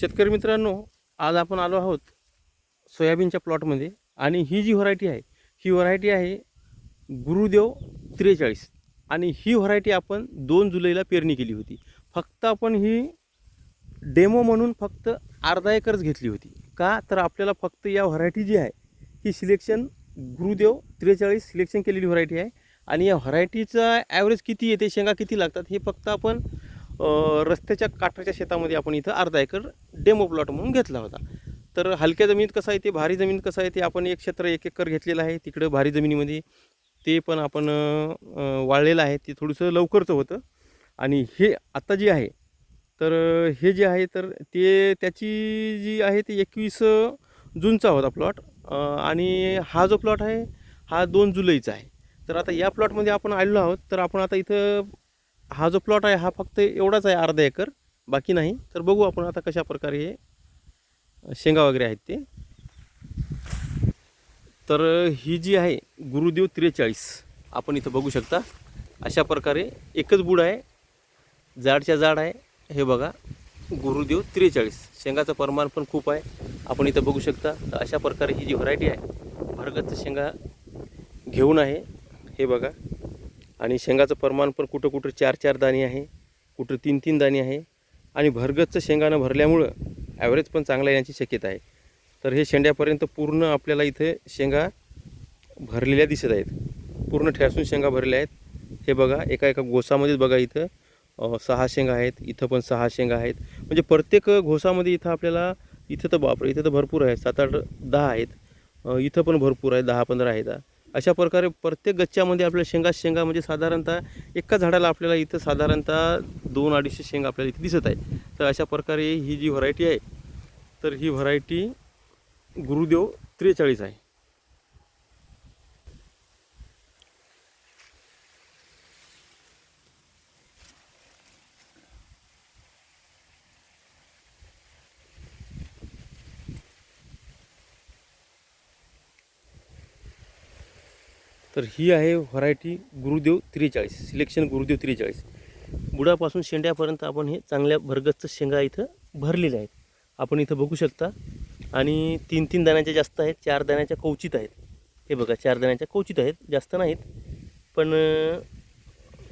शेतकरी मित्रांनो आज आपण आलो आहोत सोयाबीनच्या प्लॉटमध्ये आणि ही जी व्हरायटी आहे ही व्हरायटी आहे गुरुदेव त्रेचाळीस आणि ही व्हरायटी आपण दोन जुलैला पेरणी केली होती. फक्त आपण ही डेमो म्हणून फक्त अर्धा एकरच घेतली होती. का? तर आपल्याला फक्त या व्हरायटी जी आहे ही सिलेक्शन गुरुदेव त्रेचाळीस सिलेक्शन केलेली व्हरायटी आहे. आणि या व्हरायटीचा ॲव्हरेज किती येते शेंगा किती लागतात हे फक्त आपण रस्त्याच्या काठाच्या शेतामध्ये आपण इथं अर्धा एकर डेमो प्लॉट म्हणून घेतला होता. तर हलक्या जमिनीत कसं आहे ते भारी जमीन कसं आहे ते आपण एक क्षेत्र एक एकर घेतलेलं आहे. तिकडं भारी जमिनीमध्ये ते पण आपण वाळलेलं आहे. ते थोडंसं लवकरचं होतं. आणि हे आत्ता जे आहे तर हे जे आहे तर ते त्याची जी आहे ती एकवीस जूनचा होता प्लॉट. आणि हा जो प्लॉट आहे हा दोन जुलैचा आहे. तर आता या प्लॉटमध्ये आपण आलेलो आहोत. तर आपण आता इथं हा जो प्लॉट आहे हा फक्त एवढाच आहे अर्धा एकर. बाकी नाही. तर बघू आपण आता कशा प्रकारे हे शेंगा वगैरे आहेत ते. तर ही जी आहे गुरुदेव त्रेचाळीस आपण इथं बघू शकता. अशा प्रकारे एकच बुड आहे. जाडच्या जाड आहे. हे बघा गुरुदेव त्रेचाळीस. शेंगाचं प्रमाण पण खूप आहे. आपण इथं बघू शकता. तर अशा प्रकारे ही जी व्हरायटी आहे भरगतचं शेंगा घेऊन आहे. हे बघा. आणि शेंगाचं प्रमाण पण कुठं कुठं चार चार दाणे आहे कुठं तीन तीन दाणे आहे. आणि भरगतचं शेंगानं भरल्यामुळं ॲव्हरेज पण चांगला येण्याची शक्यता आहे. तर हे शेंड्यापर्यंत पूर्ण आपल्याला इथे शेंगा भरलेल्या दिसत आहेत. पूर्ण ठ्यासून शेंगा भरलेल्या आहेत. हे बघा एका एका घोसामध्येच बघा इथं सहा शेंगा आहेत. इथं पण सहा शेंगा आहेत. म्हणजे प्रत्येक घोसामध्ये इथं आपल्याला इथं तर बापरे इथं तर भरपूर आहे. सात आठ दहा आहेत. इथं पण भरपूर आहे दहा पंधरा आहेत. अशा प्रकारे प्रत्येक गच्च्यामध्ये आपल्याला शेंगा शेंगा म्हणजे साधारणतः एका झाडाला आपल्याला इथं साधारणतः दोन अडीचशे शेंगा आपल्याला इथे दिसत आहे. तर अशा प्रकारे ही जी व्हरायटी आहे तर ही व्हरायटी गुरुदेव त्रेचाळीस आहे. तर ही आहे व्हरायटी गुरुदेव त्रेचाळीस सिलेक्शन गुरुदेव त्रेचाळीस. बुडापासून शेंड्यापर्यंत आपण हे चांगल्या भरगतचं शेंगा इथं भरलेल्या आहेत. आपण इथं बघू शकता. आणि तीन तीन दाण्याच्या जास्त आहेत चार दाण्याच्या कवचित आहेत. हे बघा चार दाण्याच्या कवचित आहेत जास्त नाहीत पण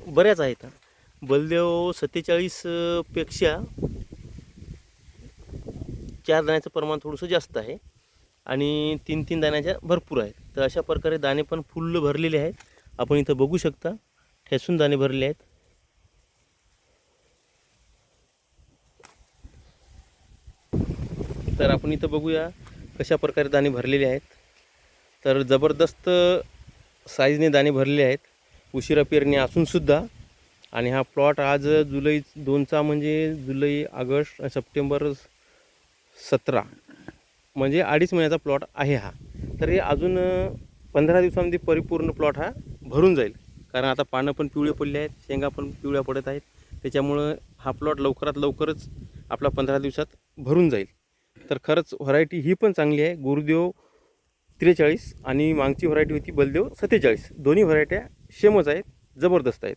बऱ्याच आहेत. बलदेव सत्तेचाळीसपेक्षा चार दाण्याचं प्रमाण थोडंसं जास्त आहे. आणि तीन तीन दाण्याच्या भरपूर आहेत. तर अशा प्रकारे दाणे पण फुल्ल भरलेले आहेत. आपण इथं बघू शकता ठेसून दाणे भरलेले आहेत. तर आपण इथं बघूया कशा प्रकारे दाणे भरलेले आहेत. तर जबरदस्त साईजने दाणे भरलेले आहेत. उशिरा पेरणी असूनसुद्धा आणि हा प्लॉट आज जुलै दोनचा म्हणजे जुलै ऑगस्ट सप्टेंबर सतरा. म्हणजे अडीच महिन्याचा प्लॉट आहे हा. तर हे अजून पंधरा दिवसामध्ये परिपूर्ण प्लॉट हा भरून जाईल. कारण आता पानं पण पिवळे पडले आहेत शेंगा पण पिवळ्या पडत आहेत. त्याच्यामुळं हा प्लॉट लवकरात लवकरच आपला पंधरा दिवसात भरून जाईल. तर खरंच व्हरायटी ही पण चांगली आहे. गुरुदेव त्रेचाळीस आणि मागची व्हरायटी होती बलदेव सत्तेचाळीस. दोन्ही व्हरायट्या सेमच आहेत जबरदस्त आहेत.